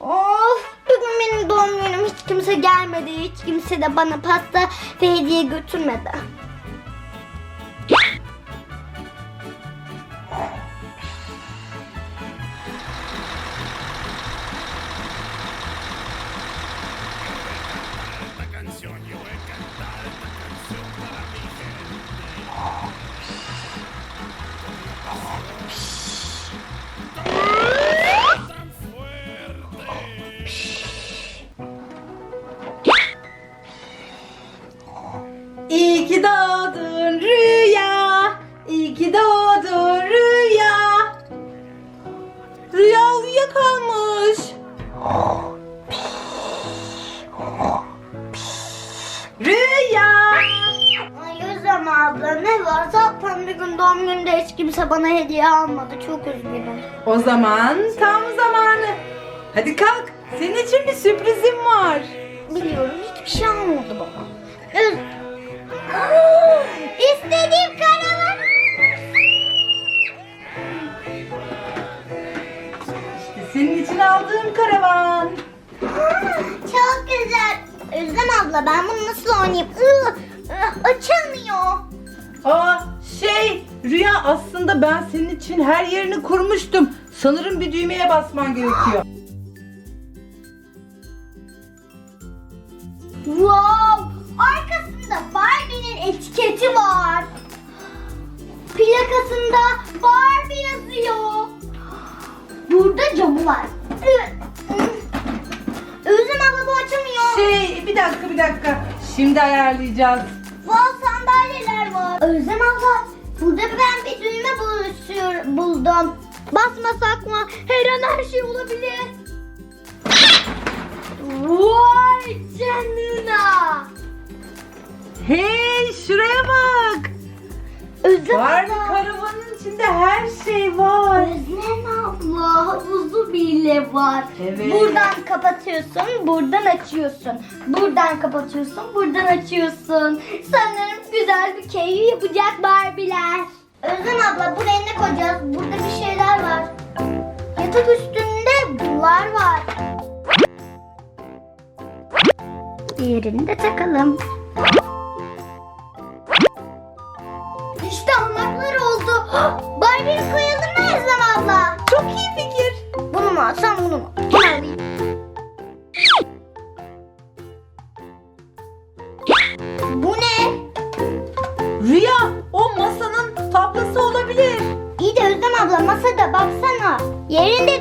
Of bugün benim doğum günüm hiç kimse gelmedi. Hiç kimse de bana pasta ve hediye götürmedi. Ki doğdun Rüya. İyi ki doğdun Rüya. Rüya uyuyakalmış. Rüya. Ay Özlem abla ne var? Zaten bir gün doğum gününde hiç kimse bana hediye almadı. Çok üzgünüm. O zaman tam zamanı. Hadi kalk. Senin için bir sürprizim var. Biliyorum hiçbir şey almadı bana. Öz... İstediğim karavan. İşte senin için aldığım karavan. Çok güzel. Özlem abla ben bunu nasıl oynayayım? Açılmıyor. Aa şey Rüya aslında ben senin için her yerini kurmuştum. Sanırım bir düğmeye basman gerekiyor. Plakasında Barbie yazıyor. Burada camı var. Özlem abla bu açılmıyor. Şey bir dakika bir dakika. Şimdi ayarlayacağız. Wow sandalyeler var. Özlem abla burada ben bir düğme buluşuyor, buldum. Basmasak mı? Her an her şey olabilir. Barbie abla. karavanın içinde her şey var. Özlem abla havuzu bile var. Evet. Buradan kapatıyorsun, buradan açıyorsun. Buradan kapatıyorsun, buradan açıyorsun. Sanırım güzel bir keyif yapacak Barbie'ler. Özlem abla buraya ne koyacağız? Burada bir şeyler var. Yatak üstünde bunlar var. Diğerini de takalım. İşte hamaklar oldu. Barbie'yi koyalım mı Özlem abla? Çok iyi fikir. Bunu mu alsam bunu mu? Bunu alayım. Bu ne? Rüya o masanın tablosu olabilir. İyi de Özlem abla masada baksana. Yerinde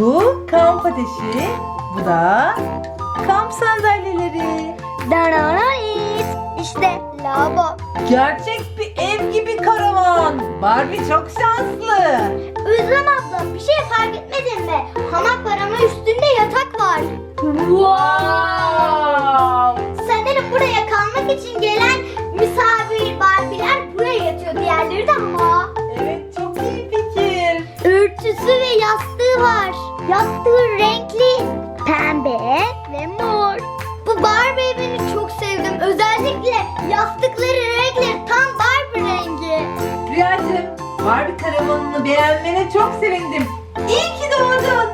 Bu kamp ateşi. Bu da kamp sandalyeleri. Dararayız. İşte lavabo. Gerçek bir ev gibi karavan. Barbie çok şanslı. Özlem abla bir şey fark etmedin mi? Hamak var ama üstünde yatak var. Wow. Yaptığı renkli pembe ve mor. Bu Barbie evini çok sevdim. Özellikle yastıkları renkleri tam Barbie rengi. Rüyacığım Barbie karavanını beğenmene çok sevindim. İyi ki doğdun.